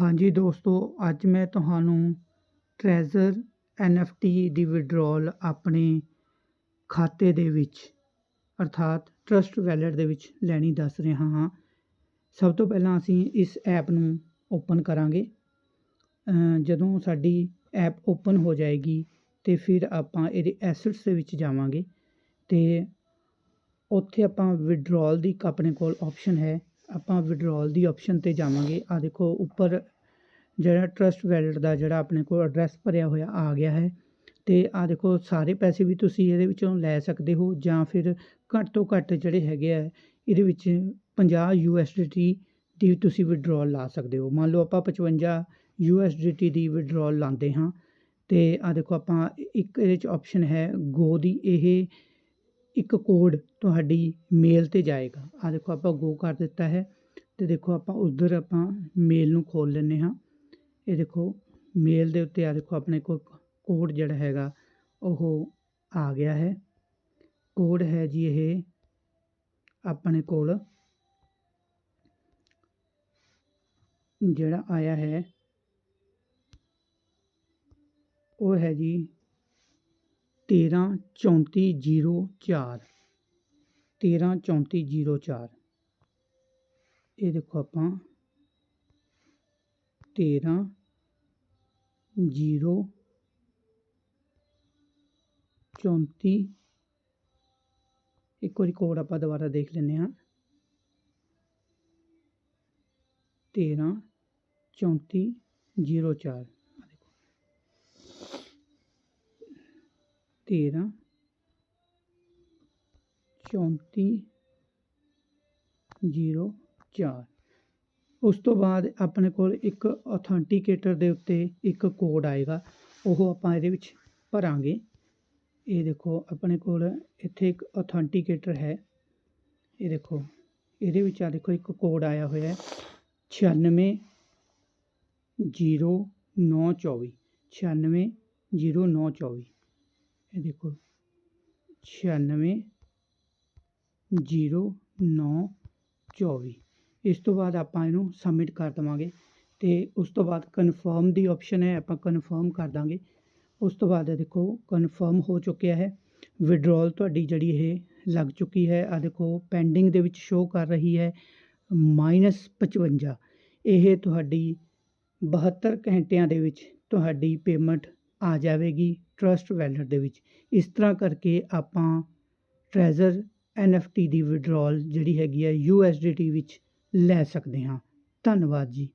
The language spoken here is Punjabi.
ਹਾਂਜੀ ਦੋਸਤੋ, ਅੱਜ ਮੈਂ ਤੁਹਾਨੂੰ ਟਰੈਜ਼ਰ ਐਨਐਫਟੀ ਦੀ ਵਿਡਰਾਲ ਆਪਣੇ ਖਾਤੇ ਦੇ ਵਿੱਚ, ਅਰਥਾਤ ਟਰਸਟ ਵੈਲਟ ਦੇ ਵਿੱਚ ਲੈਣੀ ਦੱਸ ਰਿਹਾ ਹਾਂ। ਸਭ ਤੋਂ ਪਹਿਲਾਂ ਅਸੀਂ ਇਸ ਐਪ ਨੂੰ ਓਪਨ ਕਰਾਂਗੇ। ਜਦੋਂ ਸਾਡੀ ਐਪ ਓਪਨ ਹੋ ਜਾਏਗੀ ਤੇ ਫਿਰ ਆਪਾਂ ਇਹਦੇ ਐਸੈਟਸ ਦੇ ਵਿੱਚ ਜਾਵਾਂਗੇ ਤੇ ਉੱਥੇ ਆਪਾਂ ਵਿਡਰਾਲ ਦੀ ਇੱਕ ਆਪਣੇ ਕੋਲ ਆਪਸ਼ਨ ਹੈ। ਆਪਾਂ ਵਿਡਰੋਲ ਦੀ ਆਪਸ਼ਨ ਤੇ ਜਾਵਾਂਗੇ। ਆ ਦੇਖੋ, ਉੱਪਰ ਜਿਹੜਾ ਟਰਸਟ ਵੈਲਟ ਦਾ ਜਿਹੜਾ ਆਪਣੇ ਕੋਲ ਐਡਰੈਸ ਭਰਿਆ ਹੋਇਆ ਆ ਗਿਆ ਹੈ। ਤੇ ਆ ਦੇਖੋ, ਸਾਰੇ ਪੈਸੇ ਵੀ ਤੁਸੀਂ ਇਹਦੇ ਵਿੱਚੋਂ ਲੈ ਸਕਦੇ ਹੋ ਜਾਂ ਫਿਰ ਘੱਟ ਤੋਂ ਘੱਟ ਜਿਹੜੇ ਹੈਗੇ ਆ, ਇਹਦੇ ਵਿੱਚ 50 ਯੂਐਸਡੀਟੀ ਦੀ ਤੁਸੀਂ ਵਿਡਰੋਲ ਲਾ ਸਕਦੇ ਹੋ। ਮੰਨ ਲਓ ਆਪਾਂ 55 ਯੂਐਸਡੀਟੀ ਦੀ ਵਿਡਰੋਲ ਲਾਉਂਦੇ ਹਾਂ। ਤੇ ਆ ਦੇਖੋ, ਆਪਾਂ ਇੱਕ ਇਹਦੇ ਚ ਆਪਸ਼ਨ ਹੈ ਗੋ ਦੀ। ਇਹ ਇੱਕ ਕੋਡ ਤੁਹਾਡੀ ਮੇਲ ਤੇ ਜਾਏਗਾ। ਆ ਦੇਖੋ, ਆਪਾਂ ਗੋ ਕਰ ਦਿੱਤਾ ਹੈ ਤੇ ਦੇਖੋ, ਆਪਾਂ ਉਧਰ ਆਪਾਂ ਮੇਲ ਨੂੰ ਖੋਲ ਲੈਂਦੇ ਹਾਂ। ਇਹ ਦੇਖੋ, ਮੇਲ ਦੇ ਉੱਤੇ ਆ ਦੇਖੋ, ਆਪਣੇ ਕੋਲ ਕੋਡ ਜਿਹੜਾ ਹੈਗਾ, ਉਹ ਆ ਗਿਆ ਹੈ। ਕੋਡ ਹੈ ਜੀ ਇਹ ਆਪਣੇ ਕੋਲ ਜਿਹੜਾ ਆਇਆ ਹੈ, ਉਹ ਹੈ ਜੀ ਤੇਰ੍ਹਾਂ ਚੌਂਤੀ ਜੀਰੋ ਚਾਰ। ਤੇਰ੍ਹਾਂ ਚੌਂਤੀ ਜੀਰੋ ਚਾਰ। ਇਹ ਦੇਖੋ ਆਪਾਂ। ਤੇਰ੍ਹਾਂ ਜੀਰੋ ਚੌਂਤੀ। ਇੱਕ ਵਾਰੀ ਕੋਡ ਆਪਾਂ ਦੁਬਾਰਾ ਦੇਖ ਲੈਂਦੇ ਹਾਂ। ਤੇਰ੍ਹਾਂ ਚੌਂਤੀ ਜੀਰੋ ਚਾਰ। ਤੇਰ੍ਹਾਂ ਚੌਂਤੀ, ਜ਼ੀਰੋ, ਚਾਰ। ਉਸ ਤੋਂ ਬਾਅਦ ਆਪਣੇ ਕੋਲ ਇੱਕ ਅਥੈਂਟੀਕੇਟਰ ਦੇ ਉੱਤੇ ਇੱਕ ਕੋਡ ਆਏਗਾ, ਉਹ ਆਪਾਂ ਇਹਦੇ ਵਿੱਚ ਭਰਾਂਗੇ। ਇਹ ਦੇਖੋ, ਆਪਣੇ ਕੋਲ ਇੱਥੇ ਇੱਕ ਅਥੈਂਟੀਕੇਟਰ ਹੈ। ਇਹ ਦੇਖੋ, ਇਹਦੇ ਵਿੱਚ ਆ ਦੇਖੋ, ਇੱਕ ਕੋਡ ਆਇਆ ਹੋਇਆ ਹੈ। 96 0924 96 0924 ਇਹ ਦੇਖੋ, ਛਿਆਨਵੇਂ, ਜੀਰੋ, ਨੌ, ਚੌਵੀ। ਇਸ ਤੋਂ ਬਾਅਦ ਆਪਾਂ ਇਹਨੂੰ ਸਬਮਿਟ ਕਰ ਦੇਵਾਂਗੇ ਤੇ ਉਸ ਤੋਂ ਬਾਅਦ ਕਨਫਰਮ ਦੀ ਆਪਸ਼ਨ ਹੈ, ਆਪਾਂ ਕਨਫਰਮ ਕਰ ਦਾਂਗੇ। ਉਸ ਤੋਂ ਬਾਅਦ ਦੇਖੋ ਕਨਫਰਮ ਹੋ ਚੁੱਕਿਆ ਹੈ। ਵਿਡਰੋਲ ਤੁਹਾਡੀ ਜਿਹੜੀ ਇਹ ਲੱਗ ਚੁੱਕੀ ਹੈ ਆ ਦੇਖੋ ਪੈਂਡਿੰਗ ਦੇ ਵਿੱਚ ਸ਼ੋ ਕਰ ਰਹੀ ਹੈ ਮਾਈਨਸ 55 ਇਹ ਤੁਹਾਡੀ 72 ਘੰਟਿਆਂ ਦੇ ਵਿੱਚ ਤੁਹਾਡੀ ਪੇਮੈਂਟ ਆ ਜਾਵੇਗੀ ਟਰਸਟ ਵੈਲਟ ਦੇ ਵਿੱਚ। ਇਸ ਤਰ੍ਹਾਂ ਕਰਕੇ ਆਪਾਂ ਟਰੈਜ਼ਰ ਐਨਐਫਟੀ ਦੀ ਵਿਡਰੋਲ ਜਿਹੜੀ ਹੈਗੀ ਹੈ ਯੂਐਸਡੀਟੀ ਵਿੱਚ ਲੈ ਸਕਦੇ ਹਾਂ। ਧੰਨਵਾਦ ਜੀ।